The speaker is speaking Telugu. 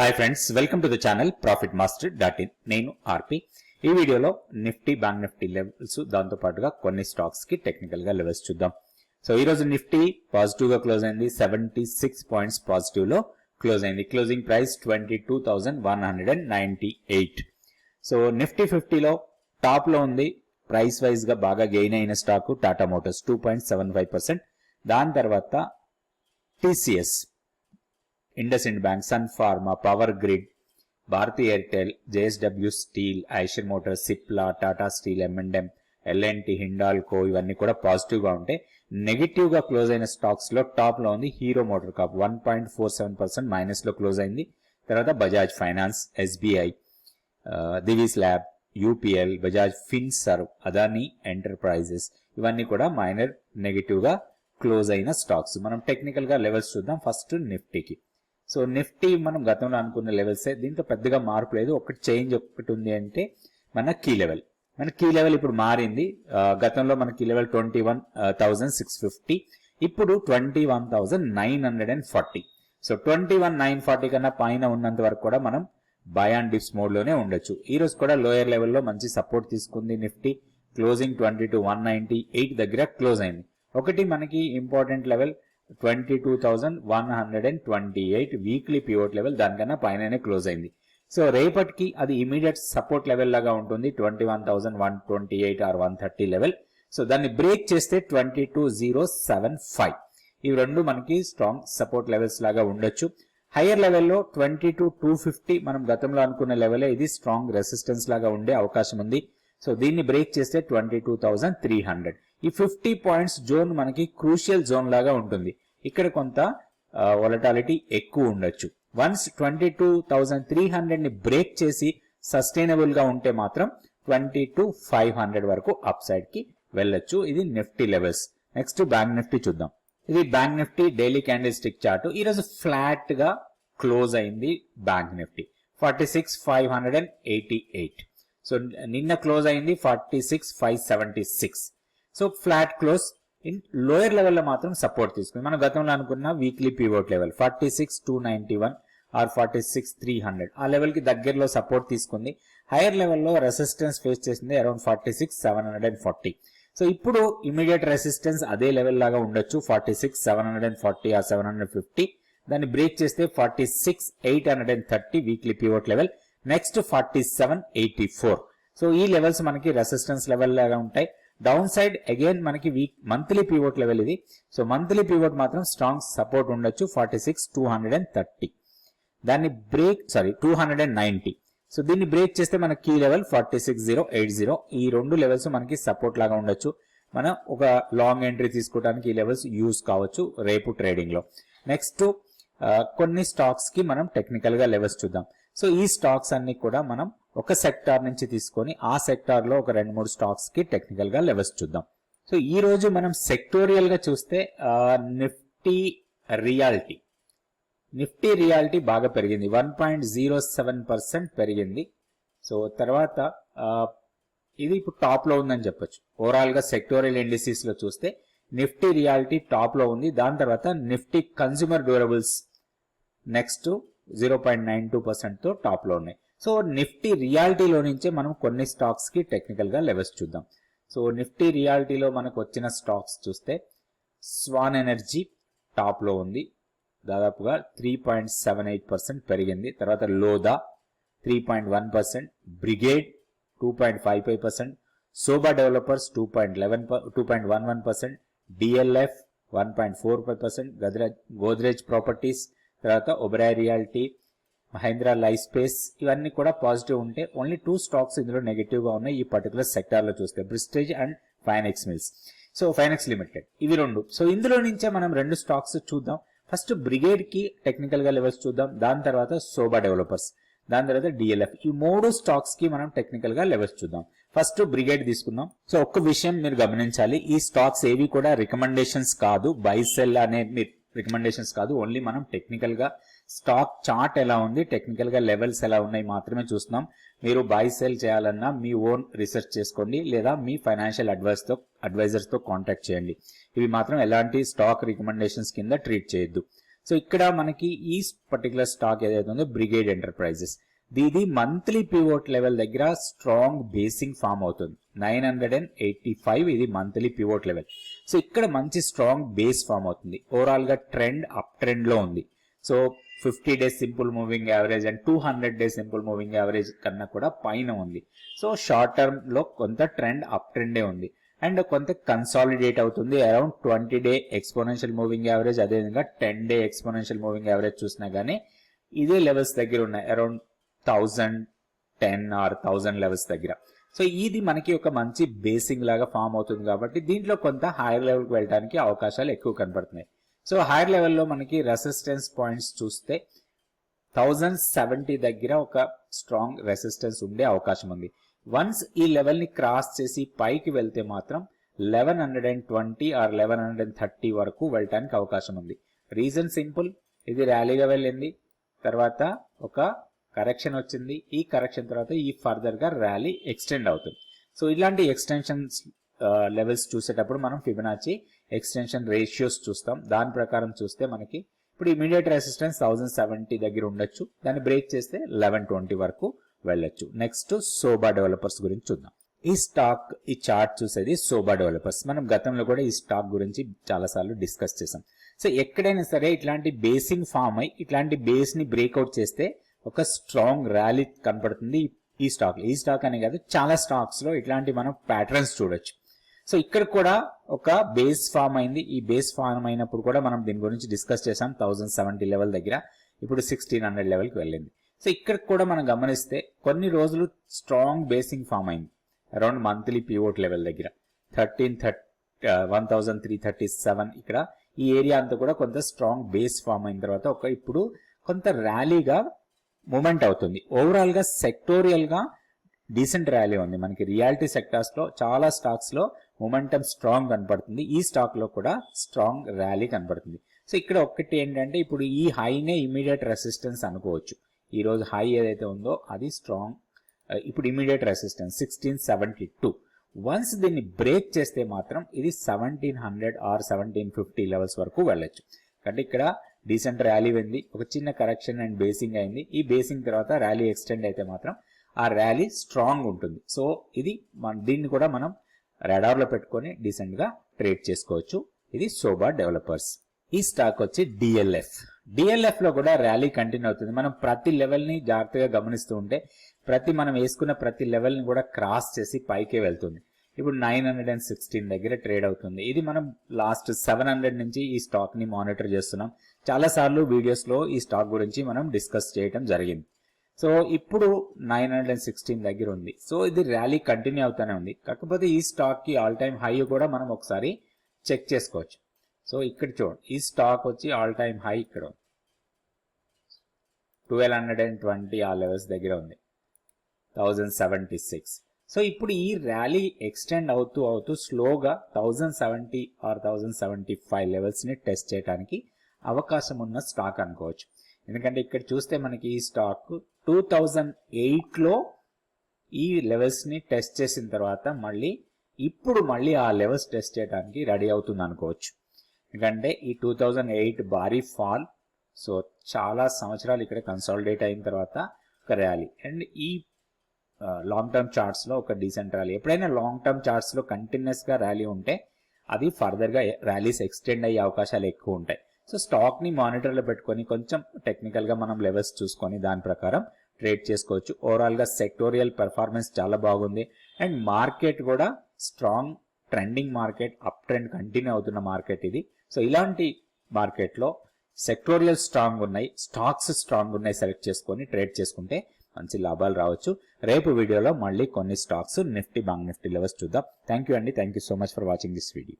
Hi friends welcome to the channel profit master dot in నేను ఆర్పి. ఈ వీడియోలో నిఫ్టీ బ్యాంక్ నిఫ్టీ లెవెల్స్ దాంతో పాటుగా కొన్ని స్టాక్స్కి టెక్నికల్గా లెవెల్స్ చూద్దాం. సో ఈ రోజు నిఫ్టీ పాజిటివ్గా క్లోజ్ అయింది. సెవెంటీ సిక్స్ పాయింట్స్ పాజిటివ్లో క్లోజ్ అయింది. Closing price twenty two thousand one hundred and ninety eight so Nifty ఫిఫ్టీలో టాప్లో ఉంది. ప్రైస్ వైజ్గా బాగా గెయిన్ అయిన stock Tata Motors two point seven five percent దాని తర్వాత TCS IndusInd Bank Sun Pharma Power Grid Bharti Airtel JSW Steel Eicher Motor Cipla Tata Steel M&M, M and M L and T Hindalco ఇవన్నీ కూడా పాజిటివ్గా నెగిటివ్గా నెగిటివ్గా క్లోజ్ అయిన స్టాక్స్లో టాప్లో ఉంది Hero Motor Corp. One point four seven percent మైనస్లో close అయింది. తర్వాత Bajaj Finance SBI Divi's Lab UPL Bajaj Finserv Adani Enterprises ఇవన్నీ కూడా మైనర్ నెగిటివ్గా క్లోజ్ అయిన స్టాక్స్. మనం టెక్నికల్గా లెవెల్స్ చూద్దాం. ఫస్ట్ నిఫ్టీకి. సో నిఫ్టీ మనం గతంలో అనుకున్న లెవెల్సే దీంతో పెద్దగా మార్పు లేదు. ఒకటి చేంజ్ ఒకటి ఉంది అంటే మన కీ లెవెల్ మన కీ లెవెల్ ఇప్పుడు మారింది. గతంలో మన key level twenty one thousand six fifty ఇప్పుడు twenty one thousand nine hundred and forty so twenty one nine forty కన్నా పైన ఉన్నంత వరకు కూడా మనం బై అండ్ డిప్స్ మోడ్లోనే ఉండొచ్చు. ఈ రోజు కూడా లోయర్ లెవెల్లో మంచి సపోర్ట్ తీసుకుంది Nifty. Closing twenty two one ninety eight దగ్గర క్లోజ్ అయింది. ఒకటి మనకి important level twenty two thousand one hundred and twenty eight weekly pivot level దానికన్నా పైననే క్లోజ్ అయింది. సో రేపటికి అది ఇమీడియట్ సపోర్ట్ లెవెల్ లాగా ఉంటుంది twenty one thousand one twenty eight or one thirty level so దాన్ని బ్రేక్ చేస్తే twenty two zero seven five. ఇవి రెండు మనకి స్ట్రాంగ్ సపోర్ట్ లెవెల్స్ లాగా ఉండొచ్చు. హైయర్ లెవెల్లో ట్వంటీ టు టూ ఫిఫ్టీ మనం గతంలో అనుకున్న లెవెలే ఇది స్ట్రాంగ్ రెసిస్టెన్స్ లాగా ఉండే అవకాశం ఉంది. సో దీన్ని బ్రేక్ చేస్తే twenty two thousand three hundred. ఈ ఫిఫ్టీ పాయింట్స్ జోన్ మనకి క్రూషియల్ జోన్ లాగా ఉంటుంది. ఇక్కడ కొంత వొలటాలిటీ ఎక్కువ ఉండొచ్చు. Once twenty two thousand three హండ్రెడ్ని break చేసి సస్టైనబుల్గా ఉంటే మాత్రం ట్వంటీ టు ఫైవ్ హండ్రెడ్ వరకు అప్ సైడ్కి వెళ్ళొచ్చు. ఇది Nifty levels next bank Nifty చూద్దాం. ఇది bank Nifty daily candlestick chart ఈ రోజు ఫ్లాట్గా క్లోజ్ అయింది bank Nifty forty six five hundred and eighty eight so నిన్న క్లోజ్ అయింది forty six five seventy six so flat close in lower లెవెల్లో మాత్రం సపోర్ట్ తీసుకుంది. మనం గతంలో అనుకున్న weekly pivot level forty six two ninety one or forty six three hundred ఆ లెవెల్కి దగ్గరలో సపోర్ట్ తీసుకుంది. హైయర్ లెవెల్లో రెసిస్టెన్స్ ఫేస్ చేసింది around forty six seven hundred and forty so ఇప్పుడు ఇమీడియట్ రెసిస్టెన్స్ అదే లెవెల్ లాగా ఉండొచ్చు. Forty six seven hundred and forty or seven hundred fifty దాన్ని బ్రేక్ చేస్తే forty six eight hundred and thirty weekly pivot level. Next forty seven eighty four so ఈ లెవెల్స్ మనకి రెసిస్టెన్స్ లెవెల్ లాగా ఉంటాయి. డౌన్ సైడ్ అగైన్ మనకి వీక్ మంత్లీ పివోట్ లెవెల్ ఇది. సో మంత్లీ పివోట్ మాత్రం స్ట్రాంగ్ సపోర్ట్ ఉండొచ్చు. Forty six two hundred and thirty దాన్ని break sorry two hundred and ninety so దీన్ని బ్రేక్ చేస్తే మన key level forty six zero eight zero ఈ రెండు లెవెల్స్ మనకి సపోర్ట్ లాగా ఉండొచ్చు. మనం ఒక లాంగ్ ఎంట్రీ తీసుకోవడానికి ఈ లెవెల్స్ యూస్ కావచ్చు రేపు ట్రేడింగ్లో. నెక్స్ట్ uh, కొన్ని స్టాక్స్కి మనం టెక్నికల్గా లెవెల్స్ చూద్దాం. సో ఈ స్టాక్స్ అన్ని కూడా మనం ఒక సెక్టార్ నుంచి తీసుకొని ఆ సెక్టార్లో ఒక రెండు మూడు స్టాక్స్కి టెక్నికల్గా లెవెల్స్ చూద్దాం. సో ఈ రోజు మనం సెక్టోరియల్గా చూస్తే నిఫ్టీ రియాలిటీ. నిఫ్టీ రియాలిటీ బాగా పెరిగింది. One point zero seven percent పెరిగింది. సో తర్వాత ఇది ఇప్పుడు టాప్లో ఉందని చెప్పొచ్చు. ఓవరాల్గా సెక్టోరియల్ ఇండిసీస్లో చూస్తే నిఫ్టీ రియాలిటీ టాప్లో ఉంది. దాని తర్వాత Nifty consumer durables next zero point nine two పర్సెంట్తో టాప్లో ఉన్నాయి. సో నిఫ్టీ రియాలిటీలో నుంచే మనం కొన్ని స్టాక్స్కి టెక్నికల్గా లెవెల్స్ చూద్దాం. సో నిఫ్టీ రియాలిటీలో మనకు వచ్చిన స్టాక్స్ చూస్తే స్వాన్ ఎనర్జీ టాప్లో ఉంది. దాదాపుగా three point seven eight percent పెరిగింది. తర్వాత Lodha three point one percent Brigade two point five five percent Sobha developers two point eleven two point one one percent DLF one point four five percent Godrej Godrej Properties తర్వాత Oberoi Realty Mahindra Life Space ఇవన్నీ కూడా పాజిటివ్ ఉంటే ఓన్లీ టూ స్టాక్స్ ఇందులో నెగిటివ్గా ఉన్నాయి ఈ పర్టికులర్ సెక్టార్లో చూస్తే Prestige and Phoenix Mills so Phoenix Limited ఇవి రెండు. సో ఇందులో నుంచే మనం రెండు స్టాక్స్ చూద్దాం. ఫస్ట్ బ్రిగేడ్కి టెక్నికల్గా లెవెల్స్ చూద్దాం. దాని తర్వాత సోబా డెవలపర్స్ దాని తర్వాత డిఎల్ఎఫ్ ఈ మూడు స్టాక్స్కి మనం టెక్నికల్గా లెవెల్స్ చూద్దాం. ఫస్ట్ బ్రిగేడ్ తీసుకుందాం. సో ఒక్క విషయం మీరు గమనించాలి. ఈ స్టాక్స్ ఏవి కూడా రికమెండేషన్స్ కాదు. బై సెల్ అనే రికమెండేషన్స్ కాదు. ఓన్లీ మనం టెక్నికల్గా స్టాక్ చార్ట్ ఎలా ఉంది టెక్నికల్గా లెవెల్స్ ఎలా ఉన్నాయి మాత్రమే చూస్తున్నాం. మీరు బై సెల్ చేయాలన్నా మీ ఓన్ రీసెర్చ్ చేసుకోండి లేదా మీ ఫైనాన్షియల్ అడ్వైస్తో అడ్వైజర్స్తో కాంటాక్ట్ చేయండి. ఇవి మాత్రం ఎలాంటి స్టాక్ రికమెండేషన్స్ కింద ట్రీట్ చేయొద్దు. సో ఇక్కడ మనకి ఈ పర్టికులర్ స్టాక్ ఏదైతే ఉందో బ్రిగేడ్ ఎంటర్ప్రైజెస్ ఇది మంత్లీ పివోట్ లెవెల్ దగ్గర స్ట్రాంగ్ బేసింగ్ ఫామ్ అవుతుంది. Nine hundred and eighty five ఇది మంత్లీ పివోట్ లెవెల్. సో ఇక్కడ మంచి స్ట్రాంగ్ బేస్ ఫామ్ అవుతుంది. ఓవరాల్గా ట్రెండ్ అప్ ట్రెండ్లో ఉంది. So fifty days simple moving average and two hundred days simple moving average కన్నా కూడా పైన ఉంది. సో షార్ట్ టర్మ్లో కొంత ట్రెండ్ అప్ ట్రెండే ఉంది. అండ్ కొంత కన్సాలిడేట్ అవుతుంది. Around twenty day exponential moving average అదేవిధంగా ten day exponential moving average చూసినా గానీ ఇదే లెవెల్స్ దగ్గర ఉన్నాయి. Around thousand ten or thousand levels దగ్గర. సో ఇది మనకి ఒక మంచి బేసింగ్ లాగా ఫామ్ అవుతుంది కాబట్టి దీంట్లో కొంత హైయర్ లెవెల్కి వెళ్ళడానికి అవకాశాలు ఎక్కువ కనబడుతున్నాయి. సో హైయర్ లెవెల్లో మనకి రెసిస్టెన్స్ పాయింట్స్ చూస్తే థౌజండ్ సెవెంటీ దగ్గర ఒక స్ట్రాంగ్ రెసిస్టెన్స్ ఉండే అవకాశం ఉంది. వన్స్ ఈ లెవెల్ని క్రాస్ చేసి పైకి వెళ్తే మాత్రం eleven hundred and twenty or eleven hundred and thirty వరకు వెళ్ళటానికి అవకాశం ఉంది. రీజన్ సింపుల్ ఇది ర్యాలీగా వెళ్ళింది తర్వాత ఒక కరెక్షన్ వచ్చింది. ఈ కరెక్షన్ తర్వాత ఈ ఫర్దర్గా ర్యాలీ ఎక్స్టెండ్ అవుతుంది. సో ఇలాంటి ఎక్స్టెన్షన్ లెవెల్స్ చూసేటప్పుడు మనం ఫిబనాచి ఎక్స్టెన్షన్ రేషియోస్ చూస్తాం. దాని ప్రకారం చూస్తే మనకి ఇప్పుడు ఇమీడియట్ రెసిస్టెన్స్ థౌసండ్ సెవెంటీ దగ్గర ఉండొచ్చు. దాన్ని బ్రేక్ చేస్తే లెవెన్ ట్వంటీ వరకు వెళ్ళొచ్చు. నెక్స్ట్ సోబా డెవలపర్స్ గురించి చూద్దాం. ఈ స్టాక్ ఈ చార్ట్ చూసేది సోబా డెవలపర్స్ మనం గతంలో కూడా ఈ స్టాక్ గురించి చాలా సార్లు డిస్కస్ చేసాం సో ఎక్కడైనా సరే ఇట్లాంటి బేసింగ్ ఫామ్ అయి ఇట్లాంటి బేస్ని బ్రేక్అవుట్ చేస్తే ఒక స్ట్రాంగ్ ర్యాలీ కనపడుతుంది ఈ స్టాక్ ఈ స్టాక్ అనే కాదు చాలా స్టాక్స్లో ఇట్లాంటి మనం ప్యాటర్న్స్ చూడొచ్చు. సో ఇక్కడ కూడా ఒక బేస్ ఫామ్ అయింది. ఈ బేస్ ఫామ్ అయినప్పుడు కూడా మనం దీని గురించి డిస్కస్ చేసాం థౌసండ్ సెవెంటీ లెవెల్ దగ్గర. ఇప్పుడు సిక్స్టీన్ హండ్రెడ్ లెవెల్కి వెళ్ళింది. సో ఇక్కడ కూడా మనం గమనిస్తే కొన్ని రోజులు స్ట్రాంగ్ బేసింగ్ ఫామ్ అయింది. అరౌండ్ మంత్లీ పివోట్ లెవెల్ దగ్గర. Thirteen thirty one thousand three thirty seven ఇక్కడ. ఈ ఏరియా అంతా కూడా కొంత స్ట్రాంగ్ బేస్ ఫామ్ అయిన తర్వాత ఒక ఇప్పుడు కొంత ర్యాలీగా మూమెంట్ అవుతుంది. ఓవరాల్గా సెక్టోరియల్గా డీసెంట్ ర్యాలీ ఉంది. మనకి రియాలిటీ సెక్టార్స్లో చాలా స్టాక్స్లో మొమెంటం స్ట్రాంగ్ కనపడుతుంది. ఈ స్టాక్లో కూడా స్ట్రాంగ్ ర్యాలీ కనపడుతుంది. సో ఇక్కడ ఒక్కటి ఏంటంటే ఇప్పుడు ఈ హైనే ఇమీడియట్ రెసిస్టెన్స్ అనుకోవచ్చు. ఈ రోజు హై ఏదైతే ఉందో అది స్ట్రాంగ్ uh, ఇప్పుడు immediate resistance sixteen seventy two once దీన్ని బ్రేక్ చేస్తే మాత్రం ఇది seventeen hundred or seventeen fifty levels వరకు వెళ్ళొచ్చు. అంటే ఇక్కడ డీసెంట్ ర్యాలీ ఉంది ఒక చిన్న కరెక్షన్ అండ్ బేసింగ్ అయింది. ఈ బేసింగ్ తర్వాత ర్యాలీ ఎక్స్టెండ్ అయితే మాత్రం ఆ ర్యాలీ స్ట్రాంగ్ ఉంటుంది. సో ఇది మన దీన్ని కూడా మనం రెడార్లో లో పెట్టుకొని డీసెంట్గా ట్రేడ్ చేసుకోవచ్చు. ఇది సోబా డెవలపర్స్. ఈ స్టాక్ వచ్చి డిఎల్ఎఫ్. డిఎల్ఎఫ్లో కూడా ర్యాలీ కంటిన్యూ అవుతుంది. మనం ప్రతి లెవెల్ని జాగ్రత్తగా గమనిస్తూ ఉంటే ప్రతి మనం వేసుకున్న ప్రతి లెవెల్ని కూడా క్రాస్ చేసి పైకే వెళ్తుంది. ఇప్పుడు నైన్ హండ్రెడ్ అండ్ సిక్స్టీన్ దగ్గర ట్రేడ్ అవుతుంది. ఇది మనం లాస్ట్ సెవెన్ హండ్రెడ్ నుంచి ఈ స్టాక్ని మానిటర్ చేస్తున్నాం. చాలా సార్లు వీడియోస్లో ఈ స్టాక్ గురించి మనం డిస్కస్ చేయడం జరిగింది. సో ఇప్పుడు నైన్ హండ్రెడ్ అండ్ సిక్స్టీన్ దగ్గర ఉంది. సో ఇది ర్యాలీ కంటిన్యూ అవుతానే ఉంది. కాకపోతే ఈ స్టాక్కి ఆల్ టైమ్ హై కూడా మనం ఒకసారి చెక్ చేసుకోవచ్చు. సో ఇక్కడ చూడండి. ఈ స్టాక్ వచ్చి ఆల్ టైమ్ హై ఇక్కడ ఉంది. ట్వెల్వ్ హండ్రెడ్ అండ్ ట్వంటీ ఆ లెవెల్స్ దగ్గర ఉంది. థౌజండ్ సెవెంటీ సిక్స్ సో ఇప్పుడు ఈ ర్యాలీ ఎక్స్టెండ్ అవుతూ అవుతూ స్లోగా thousand seventy or thousand seventy five లెవెల్స్ని టెస్ట్ చేయడానికి అవకాశం ఉన్న స్టాక్ అనుకోవచ్చు. ఎందుకంటే ఇక్కడ చూస్తే మనకి ఈ స్టాక్ టూ థౌజండ్ ఎయిట్లో ఈ లెవెల్స్ని టెస్ట్ చేసిన తర్వాత మళ్ళీ ఇప్పుడు మళ్ళీ ఆ లెవెల్స్ టెస్ట్ చేయడానికి రెడీ అవుతుంది అనుకోవచ్చు. ఎందుకంటే ఈ టూ థౌజండ్ ఎయిట్ భారీ ఫాల్. సో చాలా సంవత్సరాలు ఇక్కడ కన్సాలిడేట్ అయిన తర్వాత ఒక ర్యాలీ. అండ్ ఈ లాంగ్ టర్మ్ చార్ట్స్లో ఒక డీసెంట్ ర్యాలీ ఎప్పుడైనా లాంగ్ టర్మ్ చార్ట్స్లో కంటిన్యూస్గా ర్యాలీ ఉంటే అది ఫర్దర్గా ర్యాలీస్ ఎక్స్టెండ్ అయ్యే అవకాశాలు ఎక్కువ ఉంటాయి. సో స్టాక్ని మానిటర్లో పెట్టుకొని కొంచెం టెక్నికల్గా మనం లెవెల్స్ చూసుకొని దాని ప్రకారం ట్రేడ్ చేసుకోవచ్చు. ఓవరాల్గా సెక్టోరియల్ పెర్ఫార్మెన్స్ చాలా బాగుంది. అండ్ మార్కెట్ కూడా strong trending market up trend continue అవుతున్న మార్కెట్ ఇది. సో ఇలాంటి మార్కెట్లో సెక్టోరియల్ స్ట్రాంగ్ ఉన్నాయి. స్టాక్స్ స్ట్రాంగ్ ఉన్నాయి సెలెక్ట్ చేసుకొని ట్రేడ్ చేసుకుంటే మంచి లాభాలు రావచ్చు. రేపు వీడియోలో మళ్ళీ కొన్ని stocks Nifty bank Nifty levels చూద్దాం. థ్యాంక్ యూ అండి. Thank you so much for watching this video